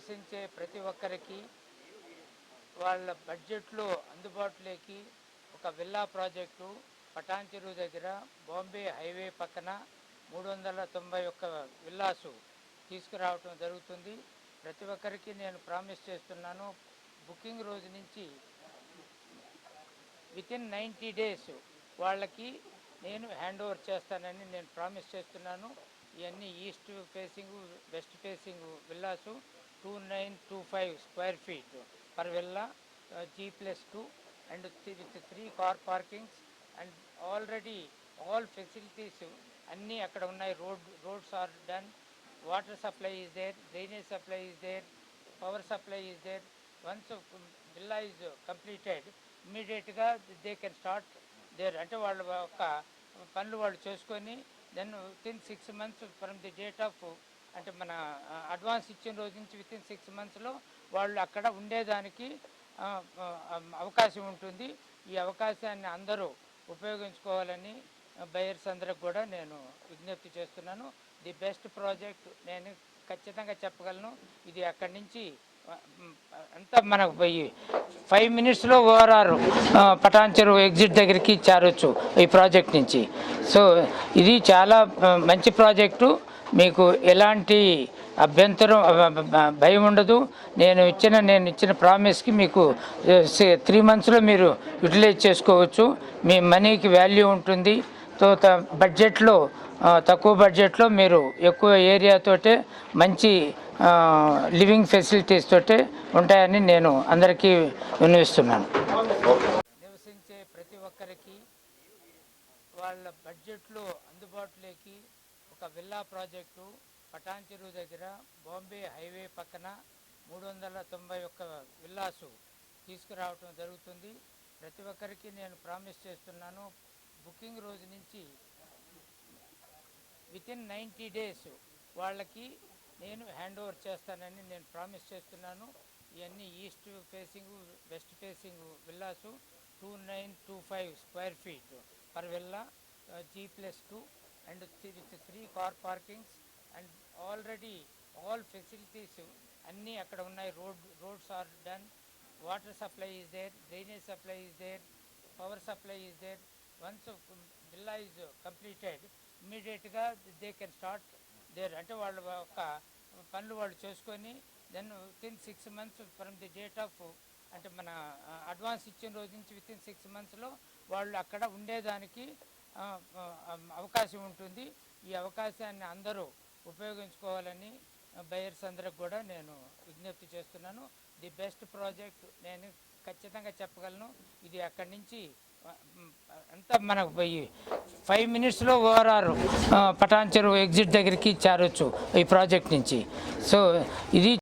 నివసించే ప్రతి ఒక్కరికి వాళ్ళ బడ్జెట్లో అందుబాటులోకి ఒక విల్లా ప్రాజెక్టు పటాన్ చెరువు దగ్గర బాంబే హైవే పక్కన మూడు వందల తొంభై ఒక్క విల్లాసు తీసుకురావటం జరుగుతుంది. ప్రతి ఒక్కరికి నేను ప్రామిస్ చేస్తున్నాను బుకింగ్ రోజు నుంచి వితిన్ నైంటీ డేస్ వాళ్ళకి నేను హ్యాండ్ ఓవర్ చేస్తానని నేను ప్రామిస్ చేస్తున్నాను. ఇవన్నీ east facing west facing villas two nine two five square feet per villa G plus two and with three car parkings and already all facilities అన్నీ అక్కడ ఉన్నాయి. Road roads are done. Water supply is there drainage supply is there power supply is there. Once villa is completed ఇమ్మీడియట్గా they can start there. అంటే వాళ్ళ యొక్క పనులు వాళ్ళు చేసుకొని then within six months from the date of అంటే మన advance ఇచ్చిన రోజు నుంచి విత్ ఇన్ సిక్స్ మంత్స్లో వాళ్ళు అక్కడ ఉండేదానికి అవకాశం ఉంటుంది. ఈ అవకాశాన్ని అందరూ ఉపయోగించుకోవాలని బయర్స్ అందరికి కూడా నేను విజ్ఞప్తి చేస్తున్నాను. ది బెస్ట్ ప్రాజెక్ట్ నేను ఖచ్చితంగా చెప్పగలను. ఇది అక్కడి నుంచి అంతా మనకు పోయి ఫైవ్ మినిట్స్లో ఓఆర్ఆర్ పటాన్ చెరువు ఎగ్జిట్ దగ్గరికి చేరొచ్చు ఈ ప్రాజెక్ట్ నుంచి. సో ఇది చాలా మంచి ప్రాజెక్టు మీకు ఎలాంటి అభ్యంతరం భయం ఉండదు. నేను ఇచ్చిన నేను ఇచ్చిన ప్రామిస్కి మీకు త్రీ మంత్స్లో మీరు యూటిలైజ్ చేసుకోవచ్చు. మీ మనీకి వాల్యూ ఉంటుంది. సో త- బడ్జెట్లో తక్కువ బడ్జెట్లో మీరు ఎక్కువ ఏరియాతోటే మంచి లివింగ్ ఫెసిలిటీస్ తోటే ఉంటాయని నేను అందరికీ వినిపిస్తున్నాను నివసించే ప్రతి ఒక్కరికి వాళ్ళ బడ్జెట్లో అందుబాటులోకి ఒక విల్లా ప్రాజెక్టు పటాన్ దగ్గర బాంబే హైవే పక్కన మూడు వందల తొంభై ఒక్క విల్లాసు తీసుకురావటం జరుగుతుంది. ప్రతి ఒక్కరికి నేను ప్రామిస్ చేస్తున్నాను. బుకింగ్ రోజు నుంచి విత్ ఇన్ నైంటీ డేస్ వాళ్ళకి నేను హ్యాండ్ ఓవర్ చేస్తానని నేను ప్రామిస్ చేస్తున్నాను. ఇవన్నీ east facing west facing villas two nine two five square feet per villa G plus two and with three car parkings and already all facilities అన్నీ అక్కడ ఉన్నాయి. Road roads are done water supply is there drainage supply is there power supply is there once villa is completed ఇమీడియట్గా they can start there అంటే వాళ్ళ యొక్క పనులు వాళ్ళు చేసుకొని then within six months from the date of అంటే మన advance ఇచ్చిన రోజు నుంచి వితిన్ సిక్స్ మంత్స్లో వాళ్ళు అక్కడ ఉండేదానికి అవకాశం ఉంటుంది. ఈ అవకాశాన్ని అందరూ ఉపయోగించుకోవాలని బయర్స్ అందరికి కూడా నేను విజ్ఞప్తి చేస్తున్నాను. ది బెస్ట్ ప్రాజెక్ట్ నేను ఖచ్చితంగా చెప్పగలను. ఇది అక్కడి నుంచి అంతా మనకు పోయి ఫైవ్ మినిట్స్లో ఓఆర్ఆర్ పటాన్ చెరువు ఎగ్జిట్ దగ్గరికి చేరొచ్చు ఈ ప్రాజెక్ట్ నుంచి. సో ఇది